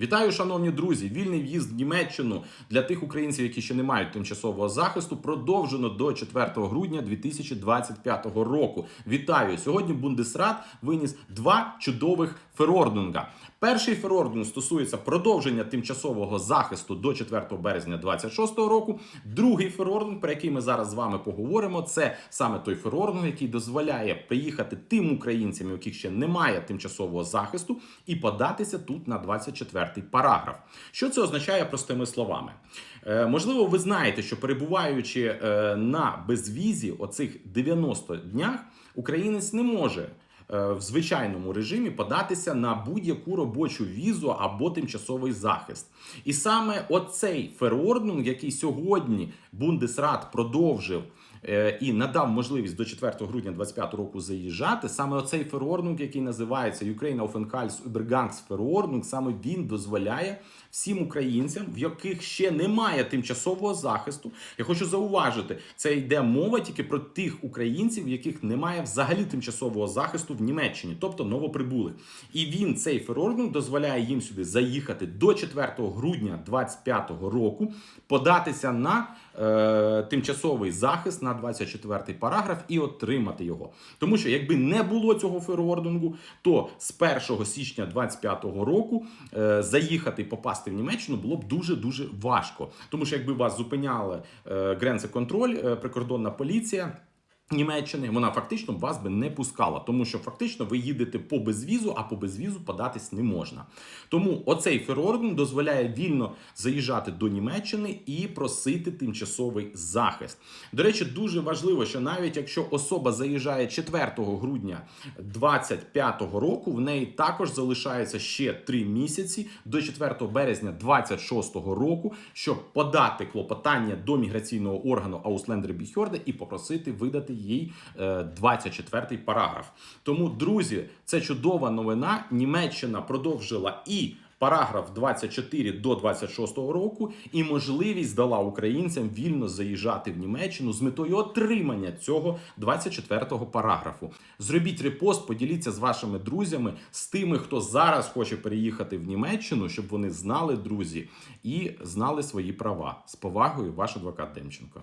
Вітаю, шановні друзі! Вільний в'їзд в Німеччину для тих українців, які ще не мають тимчасового захисту, продовжено до 4 грудня 2025 року. Вітаю! Сьогодні Бундесрат виніс два чудових ферордунга. Перший ферордунг стосується продовження тимчасового захисту до 4 березня 2026 року. Другий ферордунг, про який ми зараз з вами поговоримо, це саме той ферордунг, який дозволяє приїхати тим українцям, яких ще немає тимчасового захисту, і податися тут на 24 параграф. Що це означає простими словами? Е, можливо, ви знаєте, що перебуваючи е, на безвізі оцих 90 днях, українець не може в звичайному режимі податися на будь-яку робочу візу або тимчасовий захист. І саме оцей ферорднунг, який сьогодні Бундесрат продовжив. е, І надав можливість до 4 грудня 2025 року заїжджати. Саме оцей ферорднунг, який називається Ukraine Aufenthalts Übergangs Verordnung, саме він дозволяє всім українцям, в яких ще немає тимчасового захисту. Я хочу зауважити, це йде мова тільки про тих українців, в яких немає взагалі тимчасового захисту в Німеччині, тобто новоприбулих. І він цей ферорднунг дозволяє їм сюди заїхати до 4 грудня 2025 року, податися на е, тимчасовий захист на 24 параграф і отримати його. Тому що якби не було цього ферордингу, то з 1 січня 2025 року е, заїхати і попасти в Німеччину було б дуже дуже важко. Тому що якби вас зупиняли е, гренцеконтроль, е, прикордонна поліція. Німеччини вона фактично вас би не пускала, тому що фактично ви їдете по безвізу, а по безвізу податись не можна. Тому оцей ферординг дозволяє вільно заїжджати до Німеччини і просити тимчасовий захист. До речі, дуже важливо, що навіть якщо особа заїжджає 4 грудня 2025 року, в неї також залишається ще 3 місяці до 4 березня 2026 року, щоб подати клопотання до міграційного органу Ауслендербіхьорде і попросити видати їй е, 24 параграф. Тому, друзі, це чудова новина. Німеччина продовжила і. Параграф 24 до 26 року і можливість дала українцям вільно заїжджати в Німеччину з метою отримання цього 24-го параграфу. Зробіть репост, поділіться з вашими друзями, з тими, хто зараз хоче переїхати в Німеччину, щоб вони знали друзі і знали свої права. З повагою, ваш адвокат Демченко.